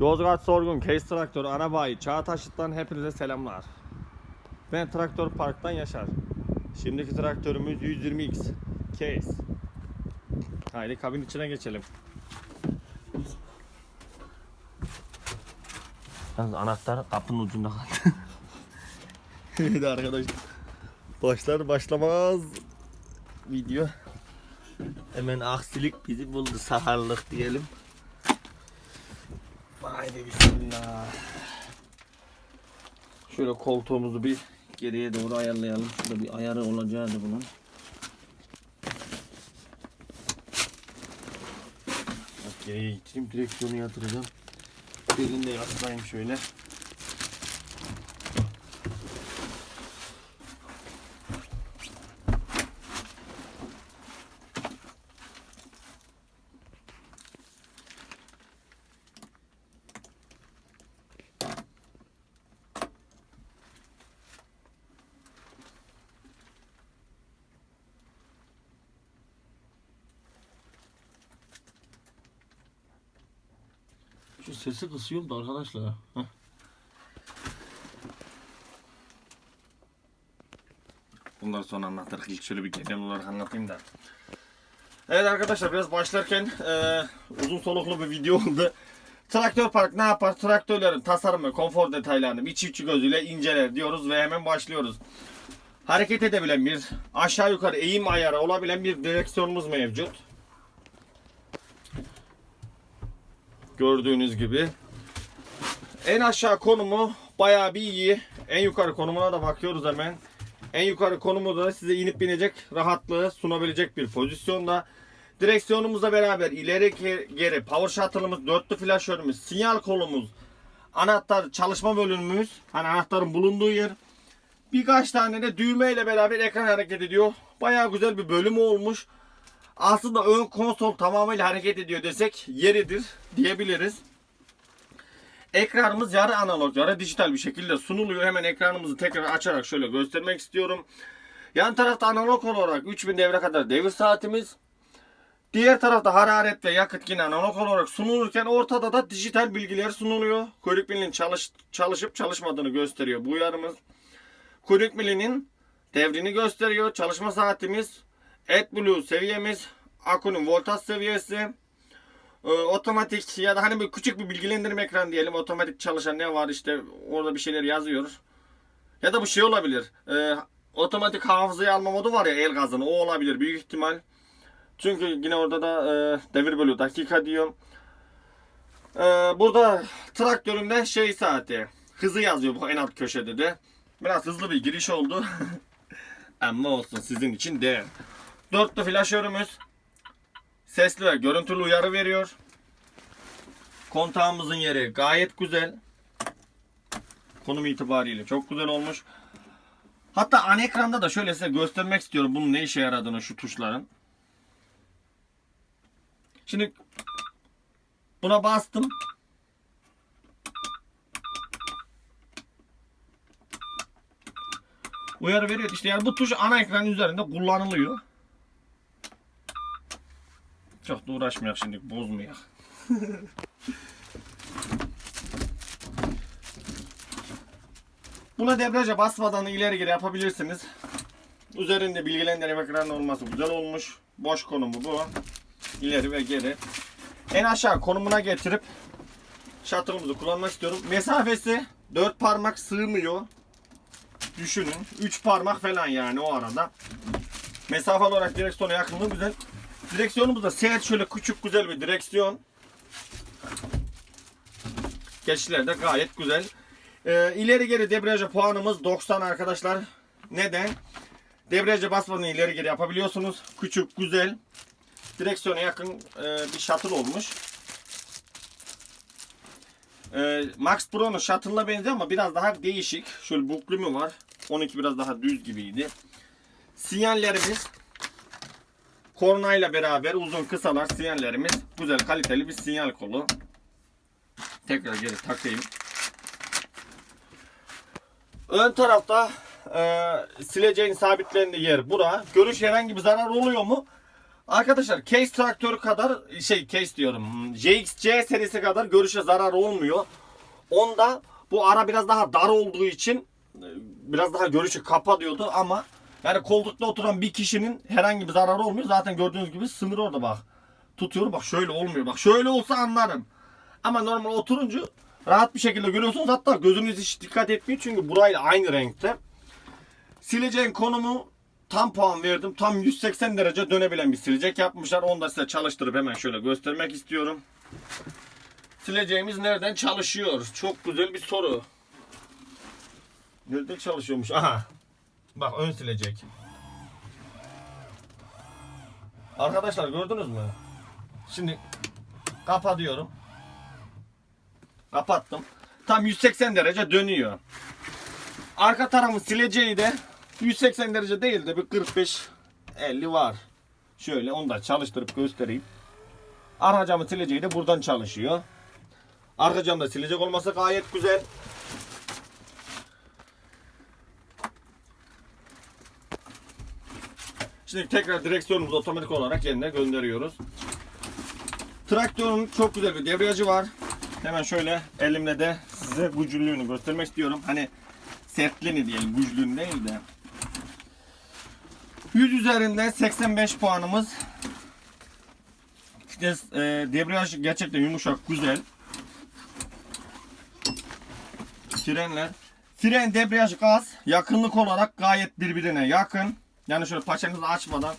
Yozgat Sorgun Case Traktör Anabayi Çağataşıt'tan hepinize selamlar. Ben Traktör Park'tan Yaşar. Şimdiki traktörümüz 120X Case. Haydi kabin içine geçelim. Yalnız anahtar kapının ucunda kaldı. evet arkadaşlar. Başlar başlamaz video. Hemen aksilik bizi buldu saharlık diyelim. Haydi bismillah. Şöyle koltuğumuzu bir geriye doğru ayarlayalım. Şurada bir ayarı olacağı bunun. Bak geriye getireyim direksiyonu yatıracağım. Belini de yaslayayım şöyle. Sesi kısıyorum da arkadaşlar. Heh. Bundan sonra anlatırız. İlk şöyle bir genel olarak anlatayım da. Evet arkadaşlar biraz başlarken eee, uzun soluklu bir video oldu. Traktör Park ne yapar? Traktörlerin tasarımı, konfor detaylarını bir çiftçi gözüyle inceler diyoruz ve hemen başlıyoruz. Hareket edebilen bir aşağı yukarı eğim ayarı olabilen bir direksiyonumuz mevcut. Gördüğünüz gibi. En aşağı konumu bayağı bir iyi. En yukarı konumuna da bakıyoruz hemen. En yukarı konumu da size inip binecek rahatlığı sunabilecek bir pozisyonda. Direksiyonumuzla beraber ileri ge- geri power shuttle'ımız, dörtlü flaşörümüz, sinyal kolumuz, anahtar çalışma bölümümüz, hani anahtarın bulunduğu yer. Birkaç tane de düğme ile beraber ekran hareket ediyor. Bayağı güzel bir bölümü olmuş. Aslında ön konsol tamamıyla hareket ediyor desek yeridir diyebiliriz. Ekranımız yarı analog, yarı dijital bir şekilde sunuluyor. Hemen ekranımızı tekrar açarak şöyle göstermek istiyorum. Yan tarafta analog olarak 3000 devre kadar devir saatimiz. Diğer tarafta hararet ve yakıt yine analog olarak sunulurken ortada da dijital bilgiler sunuluyor. Kuyruk milinin çalış, çalışıp çalışmadığını gösteriyor bu uyarımız. Kuyruk milinin devrini gösteriyor. Çalışma saatimiz, AdBlue seviyemiz, akünün voltaj seviyesi, e, otomatik ya da hani bir küçük bir bilgilendirme ekran diyelim. Otomatik çalışan ne var işte orada bir şeyler yazıyor. Ya da bu şey olabilir. e, otomatik hafızayı alma modu var ya el gazını o olabilir büyük ihtimal. Çünkü yine orada da e, devir bölü dakika diyor. E, burada traktörümde şey saati. Hızı yazıyor bu en alt köşede de. Biraz hızlı bir giriş oldu. Ama olsun sizin için değer. Dörtlü flaşörümüz sesli ve görüntülü uyarı veriyor. Kontağımızın yeri gayet güzel. Konum itibariyle çok güzel olmuş. Hatta ana ekranda da şöyle size göstermek istiyorum bunun ne işe yaradığını şu tuşların. Şimdi buna bastım. Uyarı veriyor. İşte yani bu tuş ana ekran üzerinde kullanılıyor. Çok da uğraşmayak şimdi bozmayak. Buna debriyaja basmadan ileri geri yapabilirsiniz. Üzerinde bilgilendirme ekranı olması güzel olmuş. Boş konumu bu. İleri ve geri. En aşağı konumuna getirip shuttle'ımızı kullanmak istiyorum. Mesafesi 4 parmak sığmıyor. Düşünün. 3 parmak falan yani o arada. Mesafe olarak direksiyona yakınlığı güzel. Direksiyonumuz da seyahat şöyle küçük güzel bir direksiyon. Geçişler de gayet güzel. Ee, ileri geri debriyaja puanımız 90 arkadaşlar. Neden? Debriyaja basmadan ileri geri yapabiliyorsunuz. Küçük, güzel. Direksiyona yakın e, bir shuttle olmuş. E, Max Pro'nun shuttle'ına benziyor ama biraz daha değişik. Şöyle buklu mu var? 12 biraz daha düz gibiydi. Sinyallerimiz kornayla beraber uzun kısalar sinyallerimiz güzel kaliteli bir sinyal kolu. Tekrar geri takayım. Ön tarafta e, sileceğin sabitlendiği yer bura. Görüş herhangi bir zarar oluyor mu? Arkadaşlar case traktörü kadar şey case diyorum. JXC serisi kadar görüşe zarar olmuyor. Onda bu ara biraz daha dar olduğu için e, biraz daha görüşü kapatıyordu ama yani koltukta oturan bir kişinin herhangi bir zararı olmuyor. Zaten gördüğünüz gibi sınır orada bak. Tutuyorum bak şöyle olmuyor. Bak şöyle olsa anlarım. Ama normal oturunca rahat bir şekilde görüyorsunuz. Hatta gözünüz hiç dikkat etmiyor çünkü burayla aynı renkte. Sileceğin konumu tam puan verdim. Tam 180 derece dönebilen bir silecek yapmışlar. Onu da size çalıştırıp hemen şöyle göstermek istiyorum. Sileceğimiz nereden çalışıyor? Çok güzel bir soru. Nerede çalışıyormuş? Aha. Bak ön silecek. Arkadaşlar gördünüz mü? Şimdi kapatıyorum. Kapattım. Tam 180 derece dönüyor. Arka tarafın sileceği de 180 derece değil de bir 45 50 var. Şöyle onu da çalıştırıp göstereyim. Arka camın sileceği de buradan çalışıyor. Arka camda silecek olması gayet güzel. Şimdi tekrar direksiyonumuzu otomatik olarak yerine gönderiyoruz. Traktörün çok güzel bir debriyajı var. Hemen şöyle elimle de size güçlülüğünü göstermek istiyorum. Hani sertliğini diyelim, güçlüğünü değil de. 100 üzerinden 85 puanımız. E, debriyaj gerçekten yumuşak, güzel. Frenler. Fren, debriyaj, gaz yakınlık olarak gayet birbirine yakın. Yani şöyle paçanızı açmadan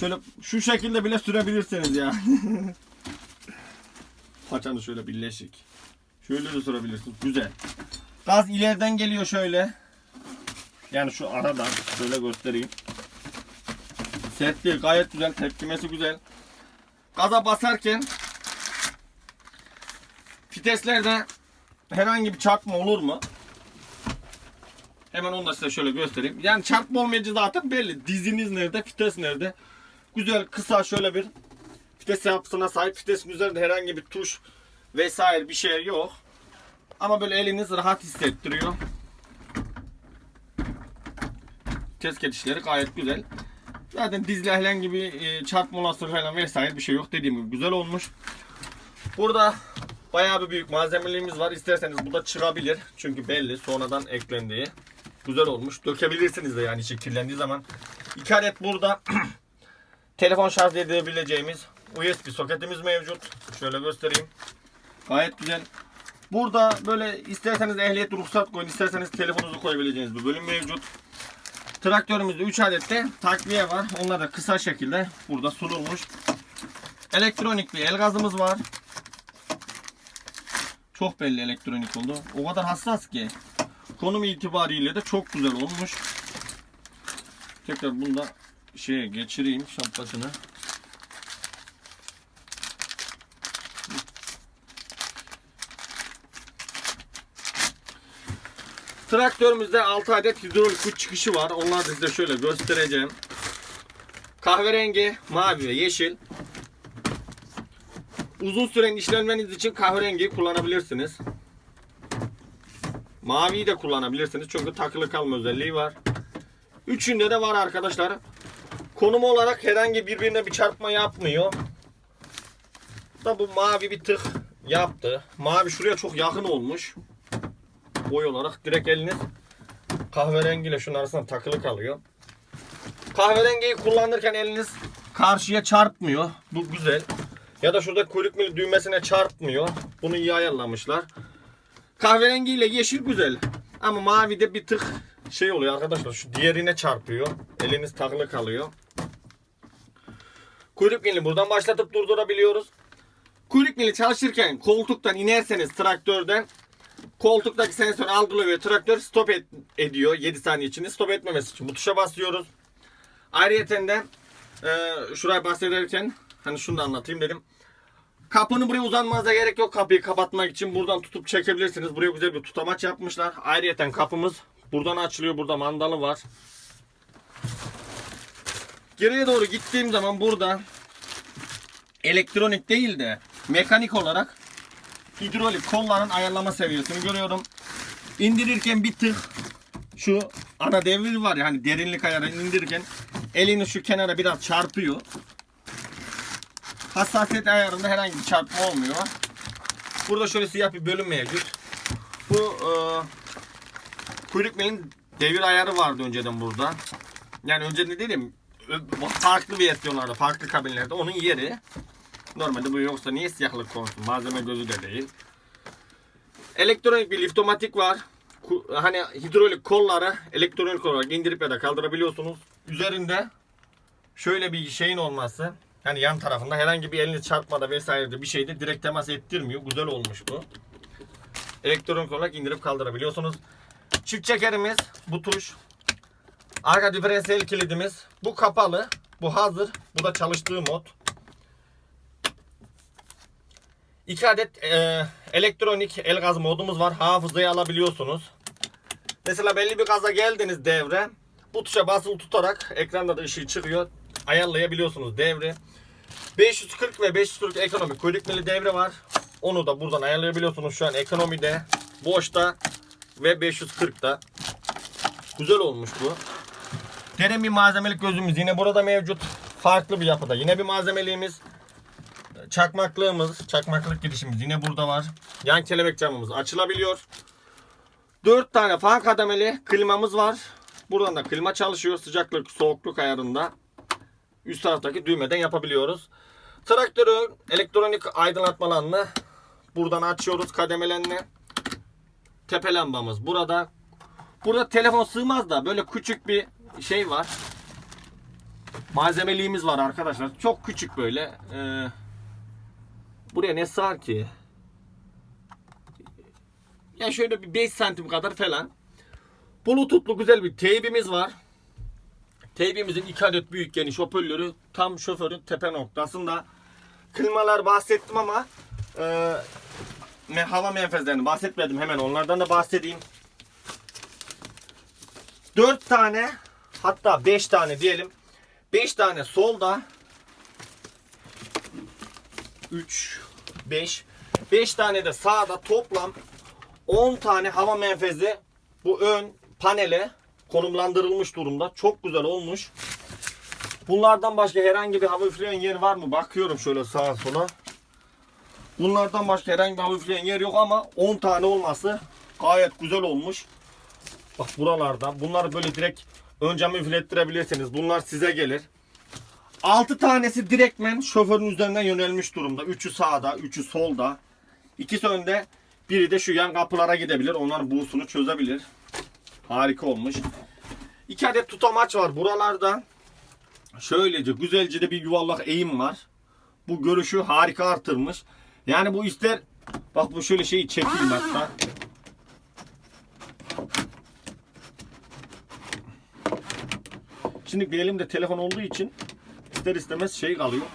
şöyle şu şekilde bile sürebilirsiniz ya. Paçanı şöyle birleşik. Şöyle de sürebilirsiniz. Güzel. Gaz ileriden geliyor şöyle. Yani şu aradan şöyle göstereyim. Sertliği gayet güzel. Tepkimesi güzel. Gaza basarken viteslerde herhangi bir çarpma olur mu? Hemen onu da size şöyle göstereyim. Yani çarpma olmayınca zaten belli. Diziniz nerede, vites nerede. Güzel kısa şöyle bir vites yapısına sahip. Vitesin üzerinde herhangi bir tuş vesaire bir şey yok. Ama böyle eliniz rahat hissettiriyor. Vites geçişleri gayet güzel. Zaten dizle herhangi bir e, çarpma olasılığı falan vesaire bir şey yok. Dediğim gibi güzel olmuş. Burada bayağı bir büyük malzemeliğimiz var. İsterseniz bu da çıkabilir. Çünkü belli sonradan eklendiği. Güzel olmuş. Dökebilirsiniz de yani içi zaman. İki adet burada telefon şarj edebileceğimiz USB soketimiz mevcut. Şöyle göstereyim. Gayet güzel. Burada böyle isterseniz ehliyet ruhsat koyun, isterseniz telefonunuzu koyabileceğiniz bir bölüm mevcut. Traktörümüzde 3 adet de takviye var. Onlar da kısa şekilde burada sunulmuş. Elektronik bir el gazımız var. Çok belli elektronik oldu. O kadar hassas ki. Konum itibariyle de çok güzel olmuş. Tekrar bunu da şeye geçireyim şampasını. Traktörümüzde 6 adet hidrolik uç çıkışı var. Onları da size şöyle göstereceğim. Kahverengi, mavi ve yeşil. Uzun süren işlemleriniz için kahverengiyi kullanabilirsiniz. Maviyi de kullanabilirsiniz çünkü takılı kalma özelliği var. Üçünde de var arkadaşlar. Konum olarak herhangi birbirine bir çarpma yapmıyor. Da bu mavi bir tık yaptı. Mavi şuraya çok yakın olmuş. Boy olarak direkt eliniz kahverengiyle şunun arasında takılı kalıyor. Kahverengiyi kullanırken eliniz karşıya çarpmıyor. Bu güzel. Ya da şurada kuyruk mil düğmesine çarpmıyor. Bunu iyi ayarlamışlar. Kahverengi ile yeşil güzel. Ama mavi de bir tık şey oluyor arkadaşlar. Şu diğerine çarpıyor. Eliniz takılı kalıyor. Kuyruk milini buradan başlatıp durdurabiliyoruz. Kuyruk mili çalışırken koltuktan inerseniz traktörden koltuktaki sensör algılıyor ve traktör stop et- ediyor 7 saniye içinde. Stop etmemesi için bu tuşa basıyoruz. Ayrıca de e, şuraya bahsederken hani şunu da anlatayım dedim. Kapının buraya uzanmanıza gerek yok kapıyı kapatmak için. Buradan tutup çekebilirsiniz. Buraya güzel bir tutamaç yapmışlar. Ayrıca kapımız buradan açılıyor. Burada mandalı var. Geriye doğru gittiğim zaman burada elektronik değil de mekanik olarak hidrolik kolların ayarlama seviyesini görüyorum. İndirirken bir tık şu ana devir var ya hani derinlik ayarını indirirken elini şu kenara biraz çarpıyor. Hassasiyet ayarında herhangi bir çarpma olmuyor. Burada şöyle siyah bir bölüm mevcut. Bu e, kuyruk milin devir ayarı vardı önceden burada. Yani önceden dedim farklı versiyonlarda, farklı kabinlerde onun yeri. Normalde bu yoksa niye siyahlık konsun? Malzeme gözü de değil. Elektronik bir liftomatik var. Hani hidrolik kolları elektronik olarak indirip ya da kaldırabiliyorsunuz. Üzerinde şöyle bir şeyin olması. Hani yan tarafında herhangi bir elini çarpmada vesairede bir şeyde direkt temas ettirmiyor. Güzel olmuş bu. Elektronik olarak indirip kaldırabiliyorsunuz. Çift çekerimiz bu tuş. Arka diferansiyel kilidimiz. Bu kapalı. Bu hazır. Bu da çalıştığı mod. İki adet e, elektronik el gaz modumuz var. Hafızayı alabiliyorsunuz. Mesela belli bir gaza geldiniz devre. Bu tuşa basılı tutarak ekranda da ışığı çıkıyor. Ayarlayabiliyorsunuz devre. 540 ve 540 ekonomi kuyruk mili devre var. Onu da buradan ayarlayabiliyorsunuz. Şu an ekonomide, boşta ve 540'da. Güzel olmuş bu. Derin bir malzemelik gözümüz yine burada mevcut. Farklı bir yapıda. Yine bir malzemeliğimiz. Çakmaklığımız, çakmaklık girişimiz yine burada var. Yan kelebek camımız açılabiliyor. 4 tane fan kademeli klimamız var. Buradan da klima çalışıyor. Sıcaklık, soğukluk ayarında. Üst taraftaki düğmeden yapabiliyoruz. Traktörün elektronik aydınlatmalarını buradan açıyoruz kademelerini. Tepe lambamız burada. Burada telefon sığmaz da böyle küçük bir şey var. Malzemeliğimiz var arkadaşlar. Çok küçük böyle. Ee, buraya ne sığar ki? Ya şöyle bir 5 santim kadar falan. Bluetooth'lu güzel bir teybimiz var. Teybimizin iki adet büyük geniş hoparlörü tam şoförün tepe noktasında. Klimalar bahsettim ama e, hava menfezlerini bahsetmedim. Hemen onlardan da bahsedeyim. 4 tane hatta 5 tane diyelim. 5 tane solda 3 5 5 tane de sağda toplam 10 tane hava menfezi bu ön panele konumlandırılmış durumda. Çok güzel olmuş. Bunlardan başka herhangi bir hava üfleyen yer var mı? Bakıyorum şöyle sağa sola. Bunlardan başka herhangi bir hava üfleyen yer yok ama 10 tane olması gayet güzel olmuş. Bak buralarda bunları böyle direkt ön camı üflettirebilirsiniz. Bunlar size gelir. 6 tanesi direktmen şoförün üzerinden yönelmiş durumda. 3'ü sağda, 3'ü solda. İkisi önde. Biri de şu yan kapılara gidebilir. Onların buğusunu çözebilir. Harika olmuş. İki adet tutamaç var buralarda. Şöylece güzelce de bir yuvarlak eğim var. Bu görüşü harika artırmış. Yani bu ister bak bu şöyle şeyi çekeyim hatta. Şimdi bir elimde telefon olduğu için ister istemez şey kalıyor.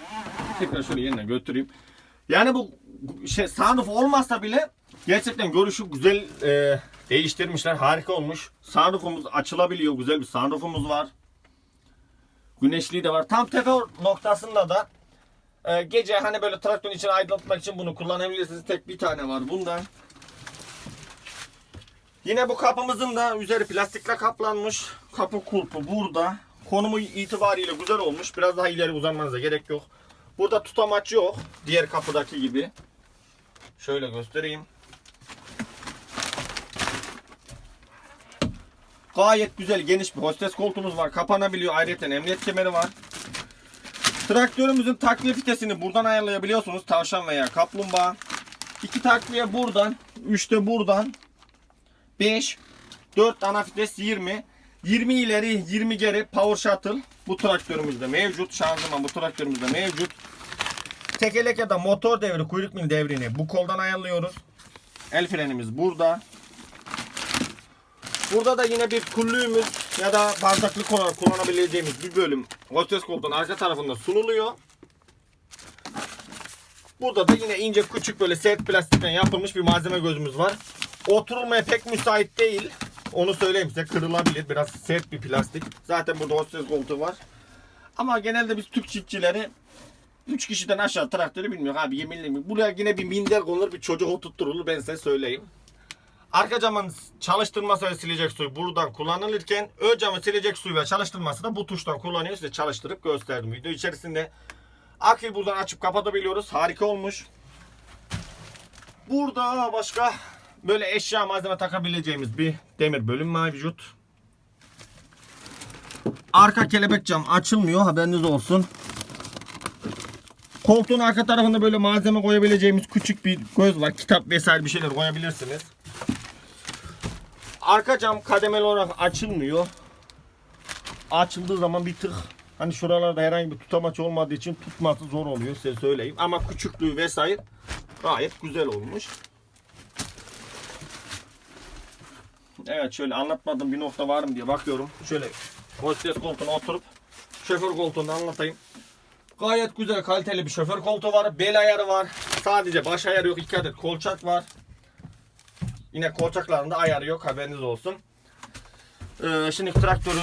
Tekrar şöyle yerine götüreyim. Yani bu şey sunroof olmazsa bile gerçekten görüşü güzel e, değiştirmişler. Harika olmuş. Sunroofumuz açılabiliyor. Güzel bir sunroofumuz var. Güneşliği de var. Tam tepe noktasında da e, gece hani böyle traktörün içine aydınlatmak için bunu kullanabilirsiniz. Tek bir tane var bundan. Yine bu kapımızın da üzeri plastikle kaplanmış. Kapı kulpu burada. Konumu itibariyle güzel olmuş. Biraz daha ileri uzanmanıza gerek yok. Burada tutamaç yok. Diğer kapıdaki gibi. Şöyle göstereyim. Gayet güzel geniş bir hostes koltuğumuz var. Kapanabiliyor. Ayrıca emniyet kemeri var. Traktörümüzün takviye vitesini buradan ayarlayabiliyorsunuz. Tavşan veya kaplumbağa. İki takviye buradan. Üç de buradan. 5, 4 ana vites 20. 20 ileri 20 geri power shuttle bu traktörümüzde mevcut. Şanzıman bu traktörümüzde mevcut. Tekerlek ya da motor devri kuyruk mil devrini bu koldan ayarlıyoruz. El frenimiz burada. Burada da yine bir kullüğümüz ya da bardaklık olarak kullanabileceğimiz bir bölüm hostes koltuğun arka tarafında sunuluyor. Burada da yine ince küçük böyle sert plastikten yapılmış bir malzeme gözümüz var. Oturulmaya pek müsait değil. Onu söyleyeyim size kırılabilir. Biraz sert bir plastik. Zaten burada hostes koltuğu var. Ama genelde biz Türk çiftçileri 3 kişiden aşağı traktörü bilmiyor abi yeminle mi? Buraya yine bir minder konulur bir çocuk oturtturulur ben size söyleyeyim. Arka camın çalıştırması ve silecek suyu buradan kullanılırken ön camı silecek suyu ve çalıştırması da bu tuştan kullanıyor. Size çalıştırıp gösterdim. Video içerisinde Akü buradan açıp kapatabiliyoruz. Harika olmuş. Burada başka böyle eşya malzeme takabileceğimiz bir demir bölüm mevcut. Arka kelebek cam açılmıyor haberiniz olsun. Koltuğun arka tarafında böyle malzeme koyabileceğimiz küçük bir göz var. Kitap vesaire bir şeyler koyabilirsiniz. Arka cam kademeli olarak açılmıyor. Açıldığı zaman bir tık hani şuralarda herhangi bir tutamaç olmadığı için tutması zor oluyor size söyleyeyim. Ama küçüklüğü vesaire gayet güzel olmuş. Evet şöyle anlatmadığım bir nokta var mı diye bakıyorum. Şöyle hostes koltuğuna oturup şoför koltuğunda anlatayım. Gayet güzel kaliteli bir şoför koltuğu var. Bel ayarı var. Sadece baş ayarı yok. 2 adet kolçak var. Yine kolçaklarında ayarı yok haberiniz olsun. Ee, şimdi traktörü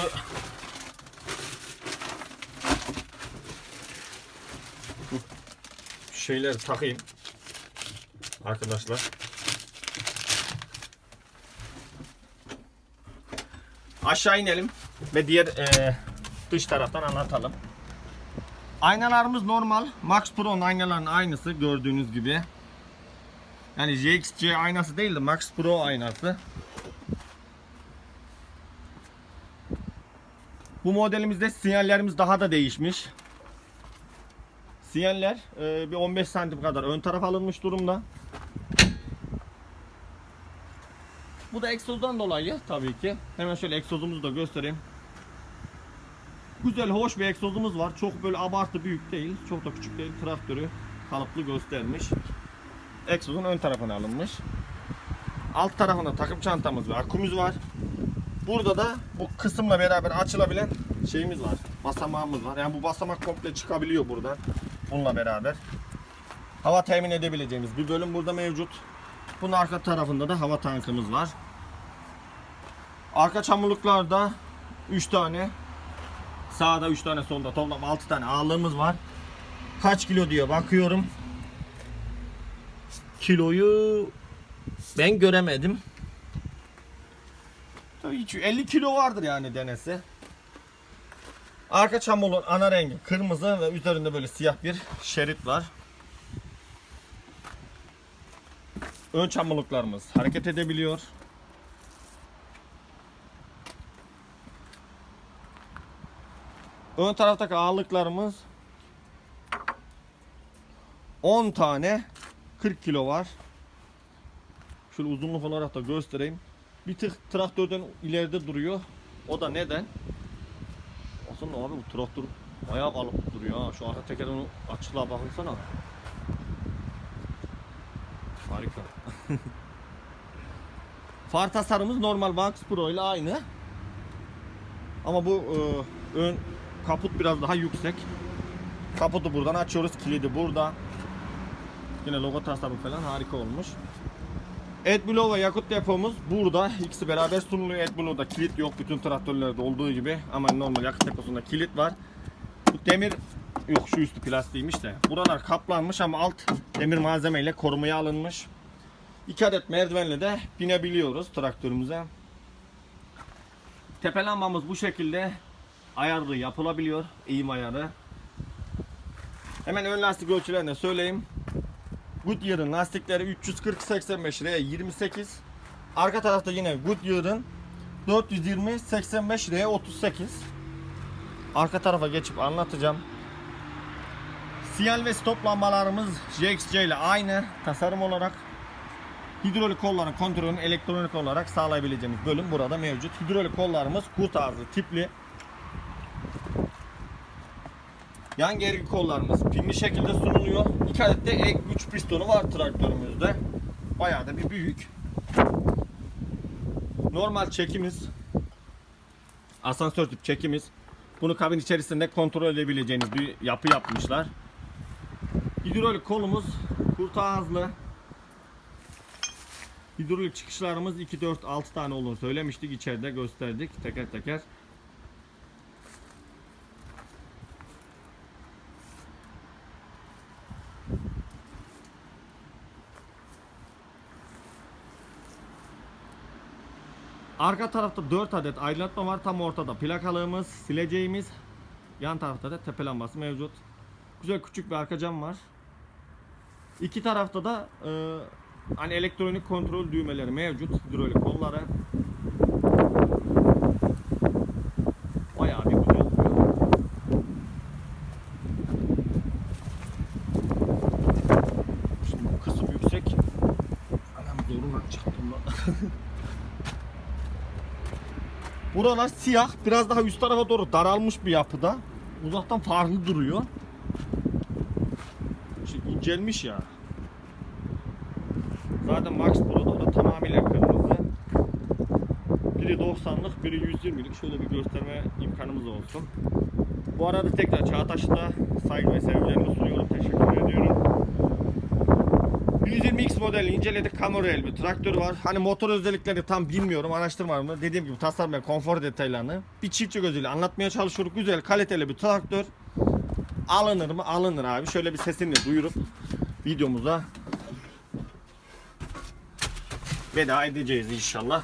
şeyleri takayım. Arkadaşlar. Aşağı inelim ve diğer e, dış taraftan anlatalım. Aynalarımız normal. Max Pro'nun aynalarının aynısı gördüğünüz gibi. Yani JXC aynası değil de Max Pro aynası. Bu modelimizde sinyallerimiz daha da değişmiş. Sinyaller e, bir 15 santim kadar ön taraf alınmış durumda. Bu da egzozdan dolayı tabii ki. Hemen şöyle egzozumuzu da göstereyim. Güzel, hoş bir egzozumuz var. Çok böyle abartı büyük değil. Çok da küçük değil. Traktörü kalıplı göstermiş. Egzozun ön tarafına alınmış. Alt tarafında takım çantamız ve akümüz var. Burada da bu kısımla beraber açılabilen şeyimiz var. Basamağımız var. Yani bu basamak komple çıkabiliyor buradan. Bununla beraber. Hava temin edebileceğimiz bir bölüm burada mevcut. Bunun arka tarafında da hava tankımız var. Arka çamurluklarda 3 tane Sağda 3 tane solda toplam 6 tane ağırlığımız var. Kaç kilo diyor bakıyorum. Kiloyu ben göremedim. Tabii hiç 50 kilo vardır yani denese. Arka çamurluğun ana rengi kırmızı ve üzerinde böyle siyah bir şerit var. Ön çamurluklarımız hareket edebiliyor. Ön taraftaki ağırlıklarımız 10 tane 40 kilo var. Şöyle uzunluk olarak da göstereyim. Bir tık traktörden ileride duruyor. O da neden? Aslında abi bu traktör bayağı kalıp duruyor ha. Şu arka tekerin açıklığa bakınsana. Harika. Far tasarımımız normal Max Pro ile aynı. Ama bu e, ön kaput biraz daha yüksek. Kaputu buradan açıyoruz. Kilidi burada. Yine logo tasarımı falan harika olmuş. AdBlue ve yakıt depomuz burada. İkisi beraber sunuluyor. AdBlue'da kilit yok bütün traktörlerde olduğu gibi. Ama normal yakıt deposunda kilit var. Bu demir yok şu üstü plastiğiymiş de. Buralar kaplanmış ama alt demir malzemeyle korumaya alınmış. İki adet merdivenle de binebiliyoruz traktörümüze. Tepe lambamız bu şekilde ayarlı yapılabiliyor. Eğim ayarı. Hemen ön lastik ölçülerini söyleyeyim. Goodyear'ın lastikleri 340-85 R 28. Arka tarafta yine Goodyear'ın 420-85 R 38. Arka tarafa geçip anlatacağım. Sinyal ve stop lambalarımız JXC ile aynı tasarım olarak. Hidrolik kolların kontrolünü elektronik olarak sağlayabileceğimiz bölüm burada mevcut. Hidrolik kollarımız Q tarzı tipli. Yan gergi kollarımız pinli şekilde sunuluyor. İki adet de ek güç pistonu var traktörümüzde. Bayağı da bir büyük. Normal çekimiz. Asansör tip çekimiz. Bunu kabin içerisinde kontrol edebileceğiniz bir yapı yapmışlar. Hidrolik kolumuz kurt ağızlı. Hidrolik çıkışlarımız 2, 4, 6 tane olduğunu söylemiştik. içeride gösterdik teker teker. Arka tarafta 4 adet aydınlatma var. Tam ortada plakalığımız, sileceğimiz. Yan tarafta da tepe lambası mevcut. Güzel küçük bir arka cam var. İki tarafta da e, hani elektronik kontrol düğmeleri mevcut. Hidrolik kolları. Bayağı bir güzel oluyor. Şimdi bu kısım yüksek. Anam zoruna çıktım lan. Buralar siyah. Biraz daha üst tarafa doğru daralmış bir yapıda. Uzaktan farklı duruyor. Şimdi incelmiş ya. Zaten Max Pro'da da tamamıyla kırmızı. Biri 90'lık, biri 120'lik. Şöyle bir gösterme imkanımız olsun. Bu arada tekrar Çağataş'ta saygı ve sevgilerimi sunuyorum. Teşekkür ediyorum. 120X modeli inceledik. Camorel bir traktör var. Hani motor özelliklerini tam bilmiyorum. Araştırmadım. Dediğim gibi tasarım ve konfor detaylarını bir çiftçi gözüyle anlatmaya çalışıyoruz. Güzel, kaliteli bir traktör. Alınır mı? Alınır abi. Şöyle bir sesini duyurup videomuza veda edeceğiz inşallah.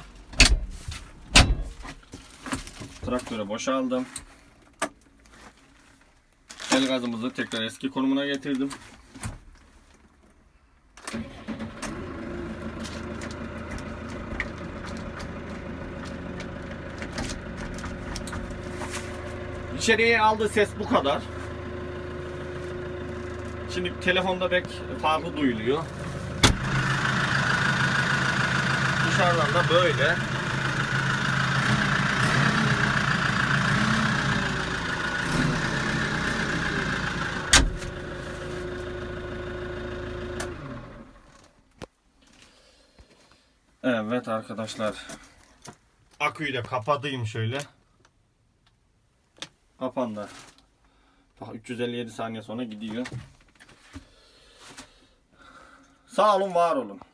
Traktöre boşaldım. El gazımızı tekrar eski konumuna getirdim. İçeriye aldığı ses bu kadar. Şimdi telefonda pek farklı duyuluyor. Dışarıdan da böyle. Evet arkadaşlar. Aküyü de kapatayım şöyle. Kapandı. Bak 357 saniye sonra gidiyor. Sağ olun, var olun.